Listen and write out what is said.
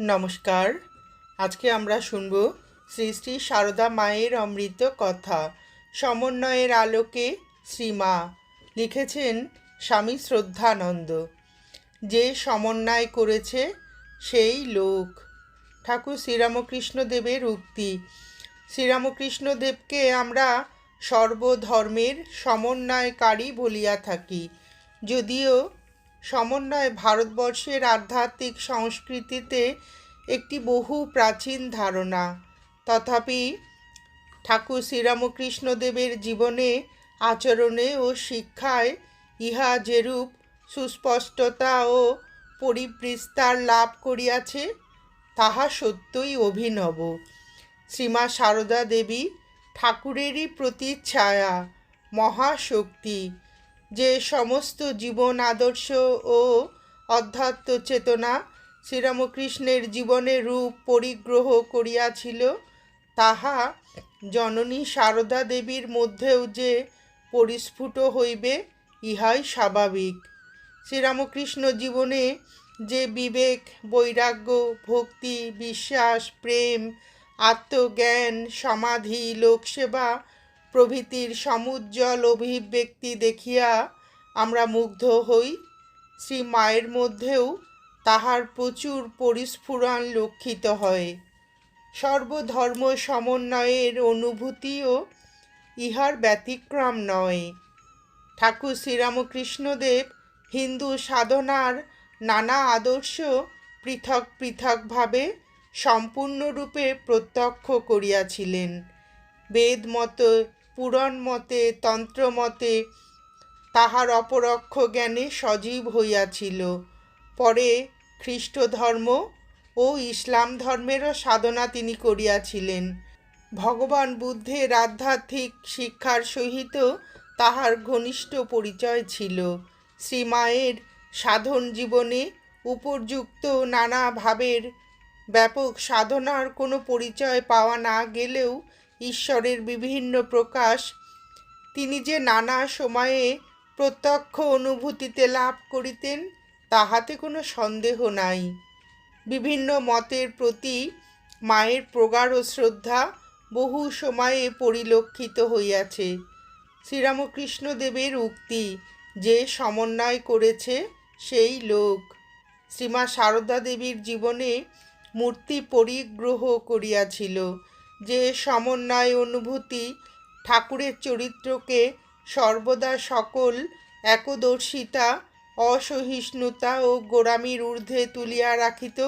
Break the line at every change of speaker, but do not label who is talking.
নমস্কার। আজকে আমরা শুনব শ্রী শ্রী সারদা মায়ের অমৃত কথা। সমন্বয়ের আলোকে শ্রীমা লিখেছেন স্বামী শ্রদ্ধানন্দ। যে সমন্বয় করেছে সেই লোক। ঠাকুর শ্রীরামকৃষ্ণদেবের উক্তি। শ্রীরামকৃষ্ণদেবকে আমরা সর্বধর্মের সমন্বয়কারী বলিয়া থাকি। যদিও সমন্বয় ভারতবর্ষের আধ্যাত্মিক সংস্কৃতিতে একটি বহু প্রাচীন ধারণা। তথাপি ঠাকুর শ্রীরামকৃষ্ণদেবের জীবনে, আচরণে ও শিক্ষায় ইহা যেরূপ সুস্পষ্টতা ও পরিবৃস্তার লাভ করিয়াছে, তাহা সত্যই অভিনব। শ্রীমা সারদা দেবী ঠাকুরেরই প্রতিচ্ছায়া মহাশক্তি। যে সমস্ত জীবন আদর্শ ও অধ্যাত্ম চেতনা শ্রীরামকৃষ্ণের জীবনে রূপ পরিগ্রহ করিয়াছিল, তাহা জননী সারদা দেবীর মধ্যেও যে পরিস্ফুট হইবে, ইহাই স্বাভাবিক। শ্রীরামকৃষ্ণ জীবনে যে বিবেক, বৈরাগ্য, ভক্তি, বিশ্বাস, প্রেম, আত্মজ্ঞান, সমাধি, লোকসেবা প্রভৃতির সমুজ্জ্বল অভিব্যক্তি দেখিয়া আমরা মুগ্ধ হই। শ্রী মায়ের মধ্যেও তাহার প্রচুর পরিস্ফুরণ লক্ষিত হয়। সর্বধর্ম সমন্বয়ের অনুভূতিও ইহার ব্যতিক্রম নয়। ঠাকুর শ্রীরামকৃষ্ণদেব হিন্দু সাধনার নানা আদর্শ পৃথক পৃথকভাবে সম্পূর্ণরূপে প্রত্যক্ষ করিয়াছিলেন। বেদ মতে পুরাণ মতে, তন্ত্র মতে তাহার অপরক্ষ জ্ঞানে সজীব হইয়াছিল। পরে খ্রিস্ট ধর্ম ও ইসলাম ধর্মেরও সাধনা তিনি করিয়াছিলেন। ভগবান বুদ্ধের আধ্যাত্মিক শিক্ষার সহিত তাহার ঘনিষ্ঠ পরিচয় ছিল। শ্রীমায়ের সাধন জীবনে উপর্যুক্ত নানা ভাবের ব্যাপক সাধনার কোনো পরিচয় পাওয়া না গেলেও ঈশ্বরের বিভিন্ন প্রকাশ, তিনি যে নানা সময়ে প্রত্যক্ষ অনুভূতিতে লাভ করিতেন, তাহাতে কোনো সন্দেহ নাই। বিভিন্ন মতের প্রতি মায়ের প্রগাঢ় শ্রদ্ধা বহু সময়ে পরিলক্ষিত হইয়াছে। শ্রীরামকৃষ্ণদেবের উক্তি, যে সমন্বয় করেছে সেই লোক। শ্রীমা সারদা দেবীর জীবনে মূর্তি পরিগ্রহ করিয়াছিল। যে সমন্বয় অনুভূতি ঠাকুরের চরিত্রকে সর্বদা সকল একদর্শিতা অসহিষ্ণুতা ও গোড়ামির ঊর্ধ্বে তুলিয়া রাখিত